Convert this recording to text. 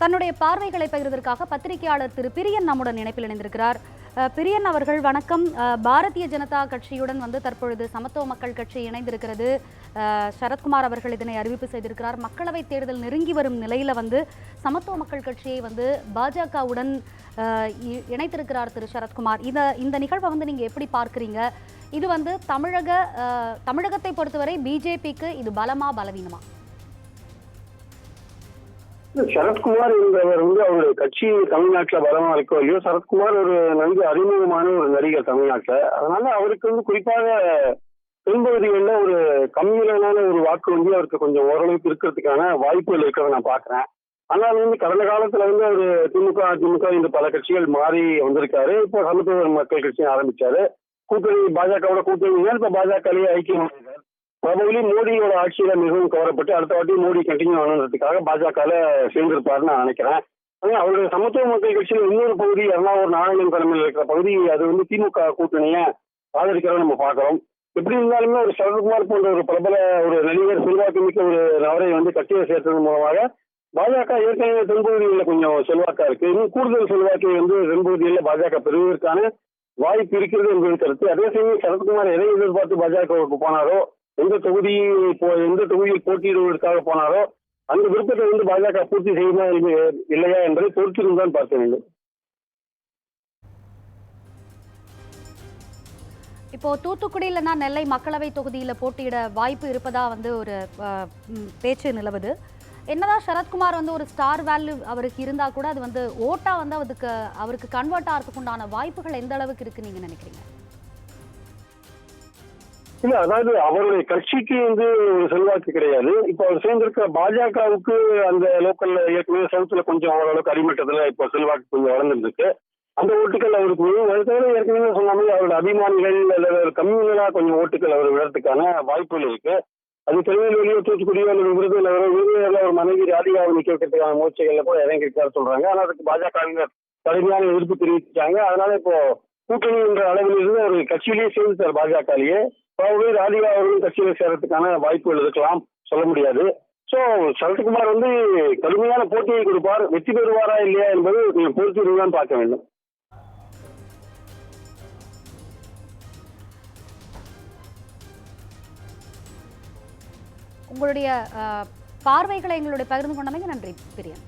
தன்னுடைய பார்வைகளை பகிர்வதற்காக பத்திரிகையாளர் திரு பிரியன் நம்முடன் இணைப்பில் இணைந்திருக்கிறார். பிரியன் அவர்கள் வணக்கம். பாரதிய ஜனதா கட்சியுடன் வந்து தற்பொழுது சமத்துவ மக்கள் கட்சி இணைந்திருக்கிறது. சரத்குமார் அவர்கள் இதனை அறிவிப்பு செய்திருக்கிறார். மக்களவைத் தேர்தல் நெருங்கி வரும் நிலையில் வந்து சமத்துவ மக்கள் கட்சியை வந்து பாஜகவுடன் இணைத்திருக்கிறார் திரு சரத்குமார். இந்த இந்த நிகழ்வை வந்து நீங்கள் எப்படி பார்க்குறீங்க? இது வந்து தமிழக தமிழகத்தை பொறுத்தவரை பிஜேபிக்கு இது பலமா பலவீனமா? சரத்குமார் என்பவர் வந்து அவருடைய கட்சி தமிழ்நாட்டில் பலமா இருக்கோ இல்லையோ சரத்குமார் ஒரு நன்கு அறிமுகமான ஒரு நடிகர் தமிழ்நாட்டில். அதனால அவருக்கு வந்து குறிப்பாக தென்பகுதிகளில் ஒரு கம்மியிலான ஒரு வாக்கு வந்து அவருக்கு கொஞ்சம் ஓரளவுக்கு இருக்கிறதுக்கான வாய்ப்புகள் இருக்கிறத நான் பாக்குறேன். ஆனால் வந்து கடந்த காலத்துல வந்து அவர் திமுக அதிமுக இந்த பல கட்சிகள் மாறி வந்திருக்காரு. இப்போ சமத்துவ மக்கள் கட்சியை ஆரம்பிச்சாரு. கூட்டணி பாஜகவோட கூட்டணி இப்ப பாஜகலேயே ஐக்கியம் ஆயிருக்காரு. மோடியோட ஆட்சியில மிகவும் கவரப்பட்டு அடுத்த வாட்டி மோடி கண்டினியூ ஆனதுக்காக பாஜகவில் சேர்ந்திருப்பாருன்னு நான் நினைக்கிறேன். ஆனால் அவருடைய சமத்துவ மக்கள் கட்சியில் இன்னொரு பகுதி எர்ணாவூர் நாராயணன் தலைமையில் இருக்கிற பகுதி அது வந்து திமுக கூட்டணியை ஆதரிக்கிறத நம்ம பார்க்குறோம். எப்படி இருந்தாலுமே ஒரு சரத்குமார் போன்ற ஒரு பிரபல ஒரு நடிகர் செல்வாக்கு மிக்க ஒரு நபரை வந்து கட்சியை சேர்த்தது மூலமாக பாஜக ஏற்கனவே தென்பகுதிகளில் கொஞ்சம் செல்வாக்கா இருக்கு. இன்னும் கூடுதல் செல்வாக்கை வந்து தென்பகுதிகளில் பாஜக பெறுவதற்கான வாய்ப்பு இருக்கிறது என்பது கருத்து. அதே சமயம் சரத்குமார் எதை எதிர்பார்த்து பாஜகவுக்கு போனாரோ எந்த தொகுதி போ- எந்த தொகுதியில் போட்டியிடுவதற்காக போனாரோ அந்த விருப்பத்தை வந்து பாஜக பூர்த்தி செய்யுமா இல்லையா என்பதை பொறுத்திருந்தான் பார்க்க வேண்டும். இப்போ தூத்துக்குடி இல்லைன்னா நெல்லை மக்களவை தொகுதியில போட்டியிட வாய்ப்பு இருப்பதா வந்து ஒரு பேச்சு நிலவுது. என்னதான் சரத்குமார் வந்து ஒரு ஸ்டார் வேல்யூ அவருக்கு இருந்தா கூட அது வந்து ஓட்டா வந்து அதுக்கு அவருக்கு கன்வெர்ட் ஆகிறதுக்கு உண்டான வாய்ப்புகள் எந்த அளவுக்கு இருக்கு நீங்க நினைக்கிறீங்க? இல்ல அதாவது அவருடைய கட்சிக்கு வந்து ஒரு செல்வாக்கு கிடையாது. இப்போ அவர் சேர்ந்திருக்க பாஜகவுக்கு அந்த லோக்கல்ல ஏற்கனவே சவுத்துல கொஞ்சம் ஓரளவுக்கு அடிமட்டத்துல இப்போ செல்வாக்கு கொஞ்சம் வளர்ந்துருக்கு அந்த ஓட்டுகள் அவருக்கு வரும். ஏற்கனவே சொன்ன மாதிரி அவரோட அபிமானிகள் அல்லது கம்யூனலா கொஞ்சம் ஓட்டுகள் அவர் விடுறதுக்கான வாய்ப்புகள் இருக்கு. அது திருநெல்வேலியோ தூத்துக்குடியோ அல்லது விருதுநகரோ விருதுநகர்ல ஒரு மனைவி ராதிகாவை நிக்க வைக்கிறதுக்கான முயற்சிகள்ல கூட இறங்கிருக்காரு சொல்றாங்க. ஆனா அதுக்கு பாஜகவினர் கடுமையான எதிர்ப்பு தெரிவிச்சாங்க அதனால இப்போ கூட்டணி என்ற அளவில் இருந்து ஒரு கட்சியிலேயே சேர்ந்துட்டார் பாஜகலேயே probably ராதிகா அவர்களும் கட்சியில் சேர்றதுக்கான வாய்ப்புகள் இருக்கலாம் சொல்ல முடியாது. ஸோ சரத்குமார் வந்து கடுமையான போட்டியை கொடுப்பார். வெற்றி பெறுவாரா இல்லையா என்பது நீங்கள் பொறுத்து தான் பார்க்க வேண்டும். உங்களுடைய பார்வைகளை எங்களுடைய பகிர்ந்து கொண்டமைக்கு நன்றி பிரியன்